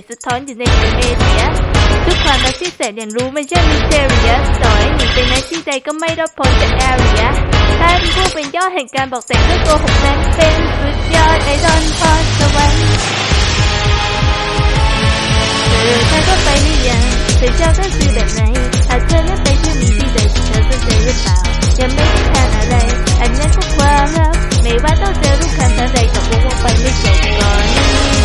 สสะท้อนอยู่ในเอเดียทุกความรักที่แสนอย่างรู้มันใช่มิสเตรียสต่อให้หนีไปไหนที่ใดก็ไม่รอดพ้นจากแอเรียท่านผู้เป็นยอดแห่งการบอกแต่งด้วยโกหกนั้นเป็นสุดยอดไอดอลพรสวรรค์เธอเธอก็ไปหรือยังเธอชอบก็คือแบบไหนหาเธอนั้นไปที่มีที่ใดที่เธอสนใจหรือเปล่ายังไม่ได้ทานอะไร อันนั้นก็ความรักไม่ว่าต้องเจอรูปคันอะไรก็บอกว่าไปไม่จบก่อน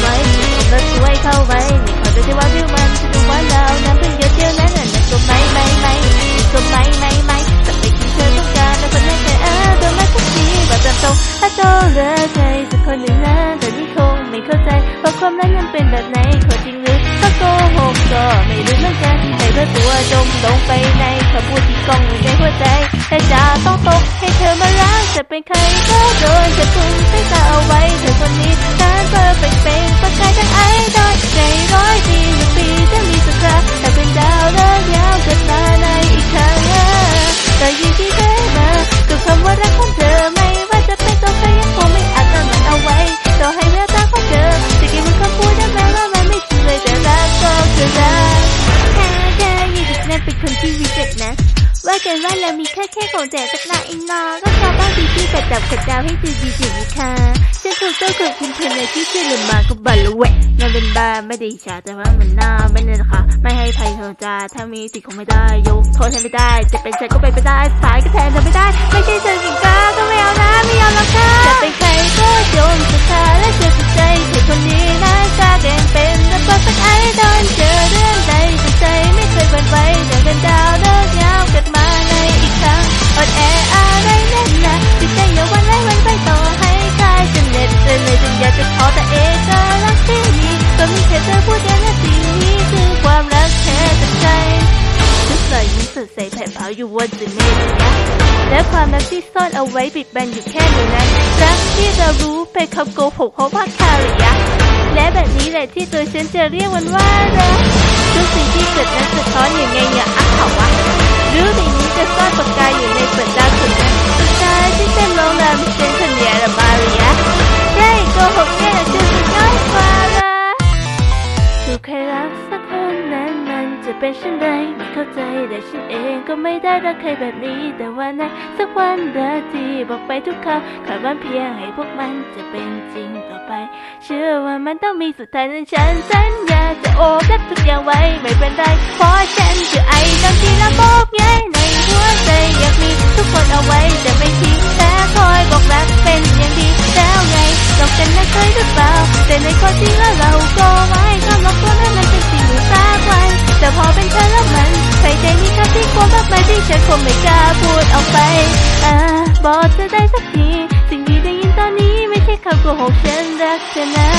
ไว้ แล้วช่วยเข้าไว้ม่ขอดูที่ว่าวิวมันจะดูว่าเรานั้นเพิ่งเยอะเที่ยวนั้นน่ะนั่นก็ไม่ไม่ไม่ก็ไม่ไม่ไม่แต่ไปที่เธอต้องการแล้วคนนั้นแค่เออโดนมาสักทีแบบตรงถ้าโตเหลือใครสักคนหนึ่งนะแต่นี่คงไม่เข้าใจว่าความรักนั้นเป็นแบบไหนขอจริงหรือถ้าโกหกก็ไม่รู้เหมือนกันให้เธอตัวจมลงไปในคำพูดที่กองอยู่ในหัวใจ แต่จะต้องตกให้เธอมารักจะเป็นใครก็โดนจะทุ่มสายตาเอาไว้เธอคนนี้ ทีวิเศษนะ ว่ากันว่าเรามีแค่แค่ของแจกสักหน่อยเองนาะก็ชาวบ้านดีที่กระจับกระดาวให้ดูดีอยู่นี่ค่ะฉันถูกต้องขอบคุณเธอในที่ช่วยเหลือมาก็บัลละแหวะงานเป็นบ้าไม่ได้ฉาแต่ว่ามันน่าไม่เลยนะคะ ไม่ให้ภัยเธอจ้าถ้ามีสิทธิ์คงไม่ได้ยกโทษให้ไม่ได้ จะเป็นฉันก็เป็นไปได้สายก็แทนเธอไม่ได้ ไม่ใช่เธอสิงกาก็ไม่เอานะม่ แผ่เผาอยู่บนจุดเมฆและความรักที่ซ่อนเอาไว้ปิดบังอยู่แค่หนนั้นรักที่เรารู้เป็นคำโกหกเพราะว่าคาริยะและแบบนี้แหละที่ตัวฉันจะเรียกมันว่ารักทุกสิ่งที่เกิดนั้นสะท้อนอย่างไงเนี่ยอักเขาวะ จะเป็นเช่นไม่เข้าใจแต่ฉันเองก็ไม่ได้รักใครแบบนี้ แต่ว่าในสักวันรักที่บอกไปทุกคำขาดวันเพียงให้พวกมันจะเป็นจริงต่อไป เชื่อว่ามันต้องมีสุดท้ายนั้นฉันสัญญาจะโอบรับทุกอย่างไว้ไม่เป็นไรเพราะฉันคือไอ้ดำที่ละบอกไงในหัวใจอยากมีทุกคนเอาไว้จะไม่ พูดออกไปอ่าบอกเธอได้สักที สิ่งที่ได้ยินตอนนี้ไม่ใช่คำโกหกฉันรักเธอนะ